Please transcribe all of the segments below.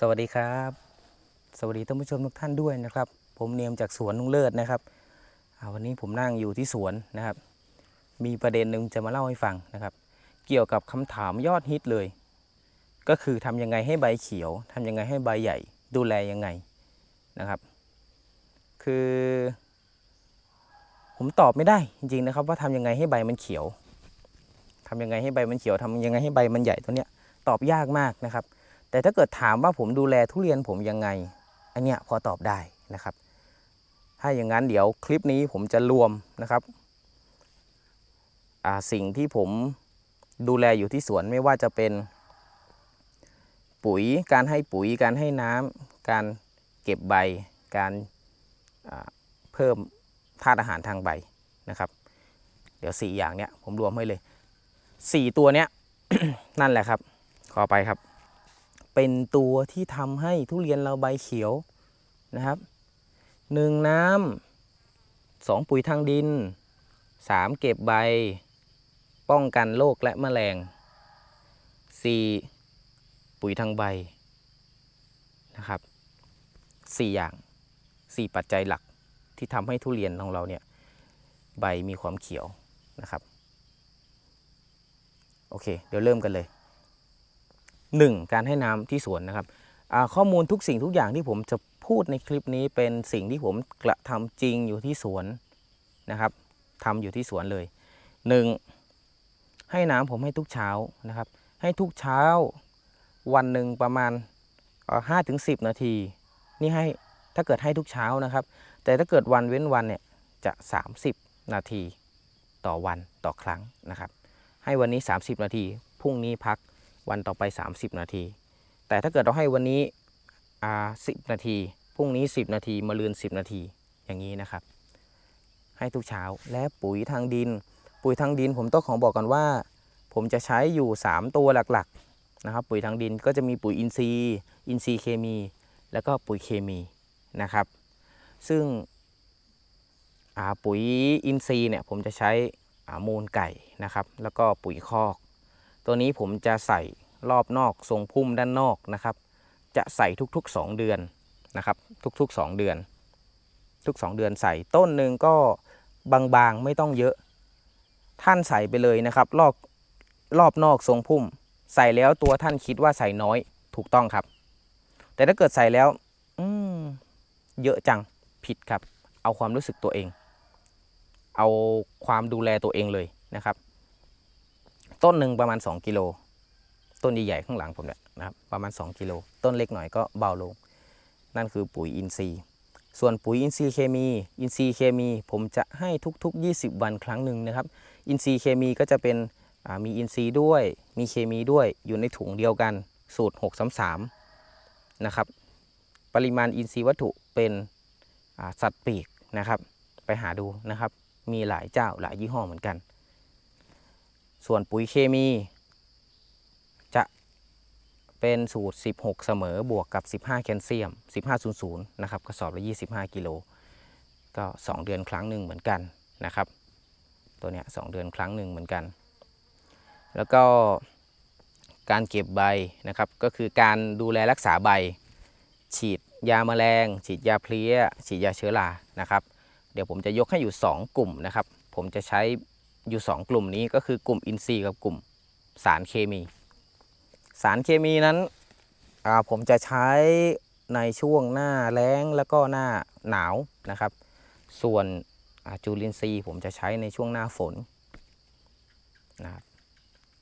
สวัสดีครับ สวัสดีท่านผู้ชมทุกท่านด้วยนะครับ ผมเนียมจากสวนลุงเลิศนะครับวันนี้ผมนั่งอยู่ที่สวนนะครับ มีประเด็นหนึ่งจะมาเล่าให้ฟังนะครับ เกี่ยวกับคำถามยอดฮิตเลย ก็คือทำยังไงให้ใบเขียวทำยังไงให้ใบใหญ่ ดูแลยังไงนะครับ คือ ผมตอบไม่ได้จริงๆนะครับ ว่าทำยังไงให้ใบมันเขียวทำยังไงให้ใบมันเขียวทำยังไงให้ใบมันใหญ่ตัวเนี้ยตอบยากมากนะครับ แต่ถ้าเกิดถามว่าผมดูแลทุเรียนผมยังไง อันเนี้ยพอตอบได้นะครับ ถ้าอย่างนั้นเดี๋ยวคลิปนี้ผมจะรวมนะครับ สิ่งที่ผมดูแลอยู่ที่สวนไม่ว่าจะเป็น ปุ๋ย การให้ปุ๋ย การให้น้ำ การเก็บใบ การาเพิ่มธาตุอาหารทางใบนะครับ เดี๋ยวสี่อย่างเนี้ยผมรวมให้เลยสี่ตัวเนี้ยนั่นแหละครับ ขอไปครับ เป็นตัวที่ทำให้ทุเรียนเราใบเขียวนะครับหนึ่งน้ำสองปุ๋ยทางดินสามเก็บใบ ป้องกันโรคและแมลงสี่ปุ๋ยทางใบนะครับสี่อย่างสี่ปัจจัยหลักที่ทำให้ทุเรียนของเราเนี่ยใบมีความเขียวนะครับ โอเค เดี๋ยวเริ่มกันเลย 1. การให้น้ำที่สวนนะครับข้อมูลทุกสิ่งทุกอย่างที่ผมจะพูดในคลิปนี้เป็นสิ่งที่ผมกระทำจริงอยู่ที่สวนนะครับทำอยู่ที่สวนเลย 1. ให้น้ำผมให้ทุกเช้านะครับ ให้ทุกเช้าวันหนึ่งประมาณห้าถึงสินาที นี่ให้ถ้าเกิดให้ทุกเช้านะครับ แต่ถ้าเกิดวันเว้นวันเนี่ยจะ 30 นาทีต่อวันต่อครั้งนะครับ ให้วันนี้ 30 นาที พรุ่งนี้พัก วันต่อไป 30 นาที แต่ถ้าเกิดเราให้วันนี้อ่า10นาทีพรุ่งนี้ 10 นาทีมะรืน 10 นาทีอย่างนี้นะครับ ให้ทุกเช้าและปุ๋ยทางดิน ปุ๋ยทางดินผมต้องขอบอกก่อนว่า ผมจะใช้อยู่ 3 ตัวหลักๆนะครับ ปุ๋ยทางดินก็จะมีปุ๋ยอินทรีย์อินทรีย์เคมี แล้วก็ปุ๋ยเคมีนะครับ ซึ่งปุ๋ยอินทรีย์เนี่ยผมจะใช้มูลไก่นะครับ แล้วก็ปุ๋ยคอก ตัวนี้ผมจะใส่รอบนอกทรงพุ่มด้านนอกนะครับ จะใส่ทุกๆ 2 เดือนนะครับ ทุกๆ 2 เดือน ทุก 2 เดือนใส่ต้นหนึ่งก็บางๆไม่ต้องเยอะ ท่านใส่ไปเลยนะครับ รอบรอบนอกทรงพุ่ม ใส่แล้วตัวท่านคิดว่าใส่น้อยถูกต้องครับ แต่ถ้าเกิดใส่แล้วอืมเยอะจังผิดครับ เอาความรู้สึกตัวเอง เอาความดูแลตัวเองเลยนะครับ ต้นหนึ่งประมาณ 2 กิโล ต้นใหญ่ๆข้างหลังผมเนี่ยนะครับประมาณ 2 กิโล ต้นเล็กหน่อยก็เบาลง นั่นคือปุ๋ยอินทรีย์ ส่วนปุ๋ยอินทรีย์เคมี อินทรีย์เคมี ผมจะให้ทุก ๆ 20 วันครั้งหนึ่งนะครับ อินทรีย์เคมีก็จะเป็นมีอินทรีย์ด้วย มีเคมีด้วย อยู่ในถุงเดียวกัน สูตร 633 นะครับ ปริมาณอินทรีย์วัตถุเป็นสัตว์ปีกนะครับ ไปหาดูนะครับ มีหลายเจ้าหลายยี่ห้อเหมือนกัน ส่วนปุ๋ยเคมี จะเป็นสูตร 16 เสมอบวกกับ 15 แคลเซียม 1500 นะครับกระสอบละ 25 กิโล ก็ 2 เดือนครั้งหนึ่งเหมือนกันนะครับ ตัวเนี้ย2เดือนครั้งหนึ่งเหมือนกัน แล้วก็การเก็บใบนะครับ ก็คือการดูแลรักษาใบ ฉีดยาแมลง ฉีดยาเพลี้ย ฉีดยาเชื้อรานะครับ เดี๋ยวผมจะยกให้อยู่ 2 กลุ่มนะครับ ผมจะใช้ อยู่ 2 กลุ่มนี้ก็คือกลุ่มอินทรีย์กับกลุ่มสารเคมี สารเคมีนั้นผมจะใช้ในช่วงหน้าแล้งแล้วก็หน้าหนาวนะครับ ส่วนจุลินทรีย์ผมจะใช้ในช่วงหน้าฝนนะครับ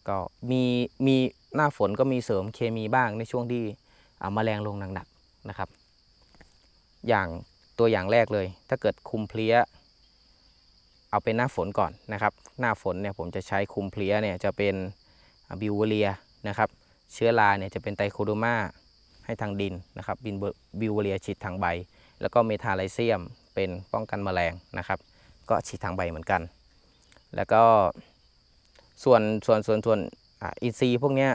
ก็มีมีหน้าฝนก็มีเสริมเคมีบ้างในช่วงที่อ่าแมลงลงหนักๆนะครับ อย่างตัวอย่างแรกเลย ถ้าเกิดคุมเพลี้ย เอาเป็นหน้าฝนก่อนนะครับ หน้าฝนเนี่ยผมจะใช้คุมเพลียเนี่ยจะเป็นบิวเวเรียนะครับ เชื้อราเนี่ยจะเป็นไตโคโดมาให้ทางดินนะครับบินบิวเวเรียฉีดทางใบ แล้วก็เมทาไลเซียมเป็นป้องกันแมลงนะครับ ก็ฉีดทางใบเหมือนกัน แล้วก็ส่วนส่วนส่วนส่วนอินทรีย์พวกเนี้ย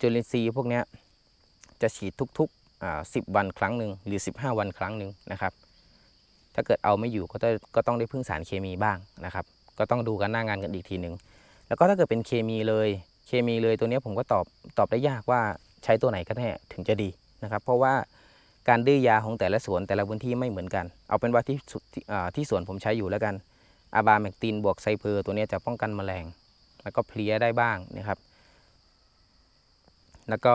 จุลินทรีย์พวกเนี้ยจะฉีดทุกๆอ่า10วันครั้งหนึ่งหรือ 15 วันครั้งหนึ่งนะครับ ถ้าเกิดเอาไม่อยู่ก็ต้องก็ต้องได้พึ่งสารเคมีบ้างนะครับ ก็ต้องดูกันหน้างานกันอีกทีหนึ่งแล้วก็ถ้าเกิดเป็นเคมีเลย เคมีเลยตัวนี้ผมก็ตอบตอบได้ยากว่าใช้ตัวไหนก็แน่ถึงจะดีนะครับ เพราะว่าการดื้อยาของแต่ละสวนแต่ละพื้นที่ไม่เหมือนกัน เอาเป็นว่าที่สุที่อ่าที่สวนผมใช้อยู่แล้วกันอาบาแมกตินบวกไซเพอร์ตัวนี้จะป้องกันแมลง แล้วก็เพลี้ยได้บ้างนะครับ แล้วก็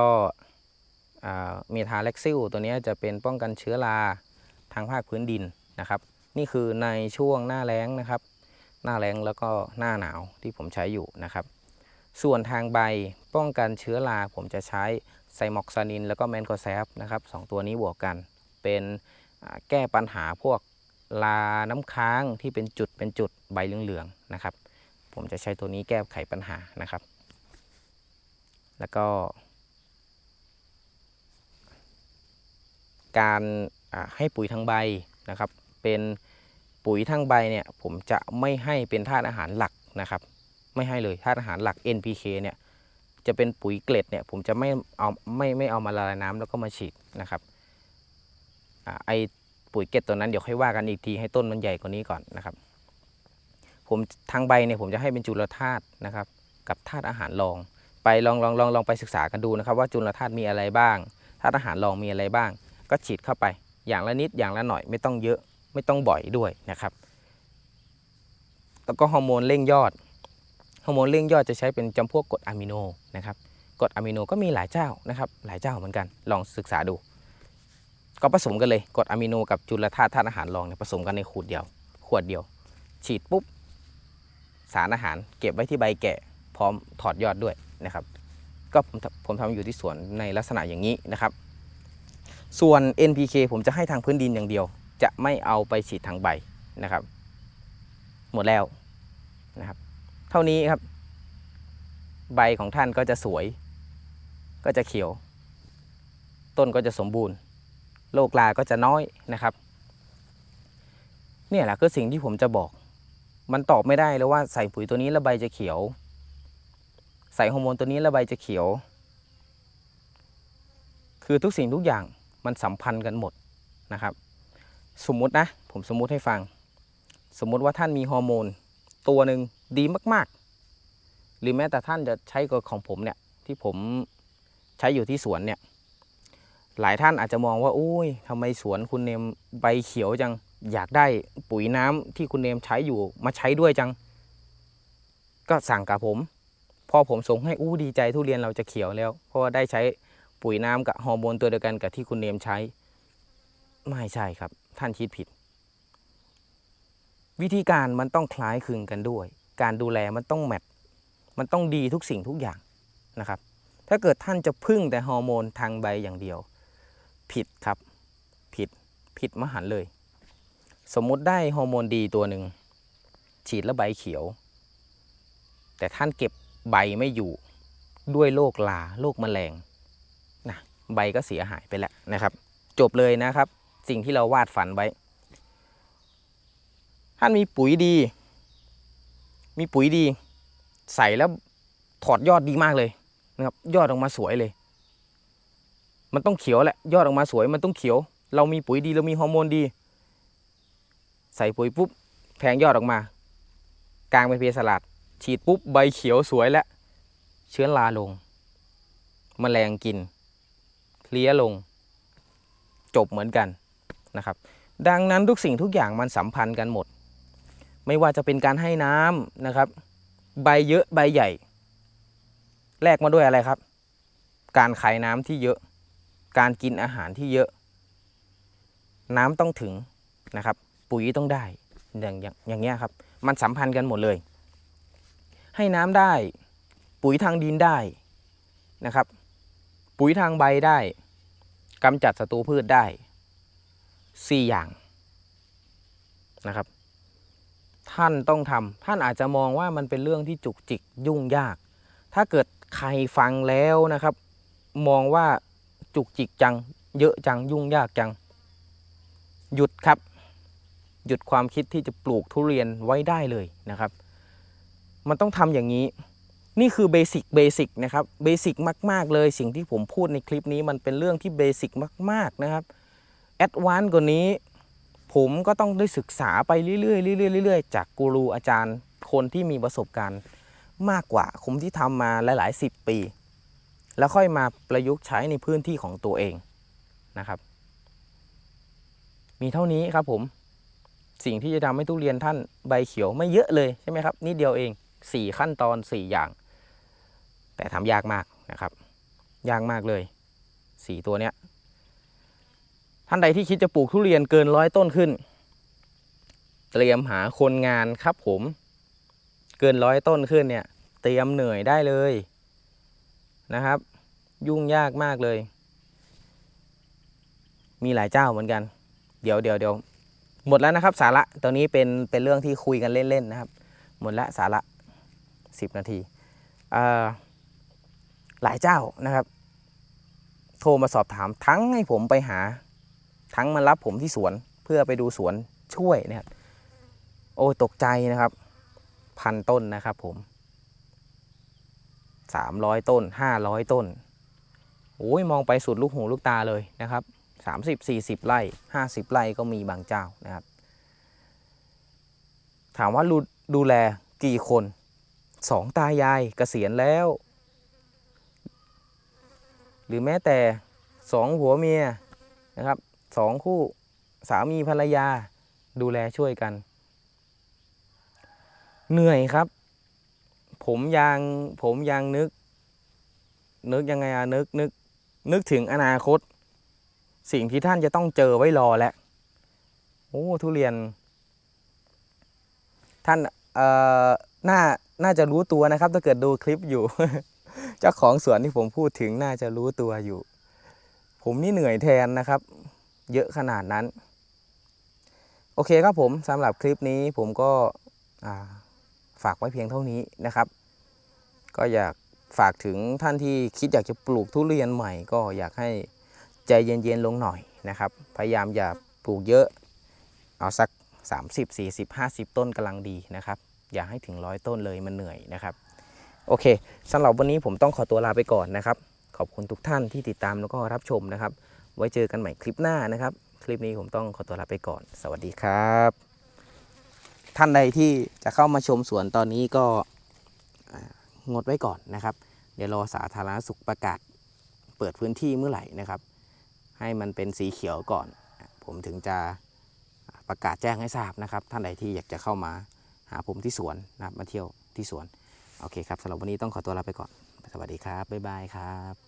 เมทาเล็กซิลตัวนี้จะเป็นป้องกันเชื้อราทางภาคพื้นดิน นะครับ นี่คือในช่วงหน้าแล้งนะครับ หน้าแล้งแล้วก็หน้าหนาวที่ผมใช้อยู่นะครับ ส่วนทางใบป้องกันเชื้อราผมจะใช้ไซมอกซานิน แล้วก็แมนโคแซฟนะครับสองตัวนี้บวกกัน เป็นแก้ปัญหาพวกลาน้ำค้างที่เป็นจุดเป็นจุดใบเหลืองๆนะครับ ผมจะใช้ตัวนี้แก้ไขปัญหานะครับ แล้วก็ การให้ปุ๋ยทางใบนะครับ เป็นปุ๋ยทางใบเนี่ยผมจะไม่ให้เป็นธาตุอาหารหลักนะครับ ไม่ให้เลยธาตุอาหารหลัก NPK เนี่ยจะเป็นปุ๋ยเกล็ดเนี่ยผมจะไม่เอาไม่ไม่เอามาละลายน้ำแล้วก็มาฉีดนะครับอไอปุ๋ยเกล็ดตัวนั้นเดี๋ยวค่อยว่ากันอีกทีให้ต้นมันใหญ่กว่านี้ก่อนนะครับ ผมทางใบเนี่ยผมจะให้เป็นจุลธาตุนะครับ กับธาตุอาหารรอง ไปลองลองลองลองไปศึกษากันดูนะครับ ว่าจุลธาตุมีอะไรบ้างธาตุอาหารรองมีอะไรบ้าง ก็ฉีดเข้าไปอย่างละนิดอย่างละหน่อยไม่ต้องเยอะ ไม่ต้องบ่อยด้วยนะครับ แล้วก็ฮอร์โมนเร่งยอด ฮอร์โมนเร่งยอดจะใช้เป็นจำพวกกรดอะมิโนนะครับกรดอะมิโนก็มีหลายเจ้านะครับ หลายเจ้าเหมือนกัน ลองศึกษาดู ก็ผสมกันเลยกรดอะมิโนกับจุลธาตุธาตุอาหารรองเนี่ยผสมกันในขวดเดียว ขวดเดียว ฉีดปุ๊บ สารอาหารเก็บไว้ที่ใบแก่พร้อมถอดยอดด้วยนะครับก็ผมผมทำอยู่ที่สวนในลักษณะอย่างนี้นะครับ ส่วน NPK ผมจะให้ทางพื้นดินอย่างเดียว จะไม่เอาไปฉีดทางใบนะครับ หมดแล้วนะครับ เท่านี้ครับ ใบของท่านก็จะสวย ก็จะเขียว ต้นก็จะสมบูรณ์ โรคราก็จะน้อยนะครับ เนี่ยแหละคือสิ่งที่ผมจะบอก มันตอบไม่ได้แล้วว่าใส่ปุ๋ยตัวนี้แล้วใบจะเขียว ใส่ฮอร์โมนตัวนี้แล้วใบจะเขียว คือทุกสิ่งทุกอย่างมันสัมพันธ์กันหมดนะครับ สมมตินะ ผมสมมุติให้ฟัง สมมุติว่าท่านมีฮอร์โมน ตัวหนึ่งดีมากๆ หรือแม้แต่ท่านจะใช้กับของผมเนี่ย ที่ผมใช้อยู่ที่สวนเนี่ย หลายท่านอาจจะมองว่าโอ้ยทำไมสวนคุณเนมใบเขียวจัง อยากได้ปุ๋ยน้ำที่คุณเนมใช้อยู่มาใช้ด้วยจัง ก็สั่งกับผม พอผมส่งให้อู้ดีใจทุเรียนเราจะเขียวแล้ว เพราะว่าได้ใช้ปุ๋ยน้ำกับฮอร์โมนตัวเดียวกันกับที่คุณเนมใช้ ไม่ใช่ครับ ท่านคิดผิด วิธีการมันต้องคล้ายคลึงกันด้วย การดูแลมันต้องแมทมันต้องดีทุกสิ่งทุกอย่างนะครับ ถ้าเกิดท่านจะพึ่งแต่ฮอร์โมนทางใบอย่างเดียว ผิดครับ ผิดผิดมหันเลย สมมุติได้ฮอร์โมนดีตัวหนึ่งฉีดแล้วใบเขียว แต่ท่านเก็บใบไม่อยู่ด้วยโรคลาโรคแมลงนะใบก็เสียหายไปแล้วนะครับ จบเลยนะครับ สิ่งที่เราวาดฝันไว้ ท่านมีปุ๋ยดี มีปุ๋ยดี ใส่แล้วถอดยอดดีมากเลยนะครับ ยอดออกมาสวยเลย มันต้องเขียวแหละ ยอดออกมาสวย มันต้องเขียว เรามีปุ๋ยดี เรามีฮอร์โมนดี ใส่ปุ๋ยปุ๊บแทงยอดออกมา กลางเป็นเพสลัด ฉีดปุ๊บใบเขียวสวยแล้ว เชื้อราลงมแมลงกินเพลี้ยลง จบเหมือนกัน นะครับ ดังนั้นทุกสิ่งทุกอย่างมันสัมพันธ์กันหมด ไม่ว่าจะเป็นการให้น้ำนะครับ ใบเยอะใบใหญ่ แลกมาด้วยอะไรครับ การขายน้ำที่เยอะ การกินอาหารที่เยอะ น้ำต้องถึงนะครับ ปุ๋ยต้องได้อย่างอย่างอย่างเงี้ยครับ มันสัมพันธ์กันหมดเลย ให้น้ำได้ปุ๋ยทางดินได้นะครับ ปุ๋ยทางใบได้กำจัดศัตรูพืชได้ สี่อย่างนะครับ ท่านต้องทำท่านอาจจะมองว่ามันเป็นเรื่องที่จุกจิกยุ่งยาก ถ้าเกิดใครฟังแล้วนะครับ มองว่าจุกจิกจัง เยอะจังยุ่งยากจัง หยุดครับ หยุดความคิดที่จะปลูกทุเรียนไว้ได้เลยนะครับ มันต้องทำอย่างนี้นี่คือเบสิกเบสิกนะครับเบสิกมาก ๆ เลยสิ่งที่ผมพูดในคลิปนี้มันเป็นเรื่องที่เบสิกมาก ๆ นะครับ แอดวานซ์กว่านี้ ผมก็ต้องได้ศึกษาไปเรื่อยๆเรื่อยๆเรื่อยๆจากกูรูอาจารย์คนที่มีประสบการณ์มากกว่าผมที่ทำมาหลายๆสิบปี แล้วค่อยมาประยุกต์ใช้ในพื้นที่ของตัวเองนะครับ มีเท่านี้ครับผมสิ่งที่จะทำให้ทุเรียนท่านใบเขียวไม่เยอะเลยใช่ไหมครับนิดเดียวเองสี่ขั้นตอนสี่อย่าง แต่ทำยากมากนะครับ ยากมากเลยสี่ตัวเนี้ย ท่านใดที่คิดจะปลูกทุเรียนเกินร้อยต้นขึ้น เตรียมหาคนงานครับผม เกินร้อยต้นขึ้นเนี่ย เตรียมเหนื่อยได้เลยนะครับ ยุ่งยากมากเลย มีหลายเจ้าเหมือนกัน เดี๋ยวเดี๋ยวเดี๋ยวหมดแล้วนะครับ สาระตอนนี้เป็นเป็นเรื่องที่คุยกันเล่นๆนะครับ หมดล้วสาระสิบนาทีอ่าหลายเจ้านะครับ โทรมาสอบถามทั้งให้ผมไปหา ทั้งมารับผมที่สวนเพื่อไปดูสวนช่วยนะครับโอ้ตกใจนะครับ พันต้นนะครับผมสามร้อยต้นห้าร้อยต้นโอ้ยมองไปสุดลูกหูลูกตาเลยนะครับสามสิบสี่สิบไร่ห้าสิบไร่ก็มีบางเจ้านะครับ ถามว่าดูดูแลกี่คนสองตายายเกษียณแล้ว หรือแม้แต่สองผัวเมียนะครับ สองคู่สามีภรรยาดูแลช่วยกัน เหนื่อยครับ ผมยังผมยังนึก นึกยังไงอะนึกนึกนึกถึงอนาคต สิ่งที่ท่านจะต้องเจอไว้รอแล้วโอ้ทุเรียน ท่านเอ่อน่าน่าจะรู้ตัวนะครับ ถ้าเกิดดูคลิปอยู่ เจ้าของสวนที่ผมพูดถึงน่าจะรู้ตัวอยู่ ผมนี่เหนื่อยแทนนะครับ เยอะขนาดนั้น โอเคครับผมสำหรับคลิปนี้ผมก็ฝากไว้เพียงเท่านี้นะครับ ก็อยากฝากถึงท่านที่คิดอยากจะปลูกทุเรียนใหม่ ก็อยากให้ใจเย็นๆลงหน่อยนะครับ พยายามอย่าปลูกเยอะ เอาสัก 30 40 50 ต้นกำลังดีนะครับ อย่าให้ถึงร้อยต้นเลยมันเหนื่อยนะครับ โอเคสำหรับวันนี้ผมต้องขอตัวลาไปก่อนนะครับ ขอบคุณทุกท่านที่ติดตามแล้วก็รับชมนะครับ ไว้เจอกันใหม่คลิปหน้านะครับ คลิปนี้ผมต้องขอตัวลาไปก่อน สวัสดีครับ ท่านใดที่จะเข้ามาชมสวนตอนนี้ก็งดไว้ก่อนนะครับ เดี๋ยวรอสาธารณสุขประกาศเปิดพื้นที่เมื่อไหร่นะครับ ให้มันเป็นสีเขียวก่อน ผมถึงจะประกาศแจ้งให้ทราบนะครับ ท่านใดที่อยากจะเข้ามาหาผมที่สวนนะครับมาเที่ยวที่สวน โอเคครับสำหรับวันนี้ต้องขอตัวลาไปก่อน สวัสดีครับ บ๊ายบายครับ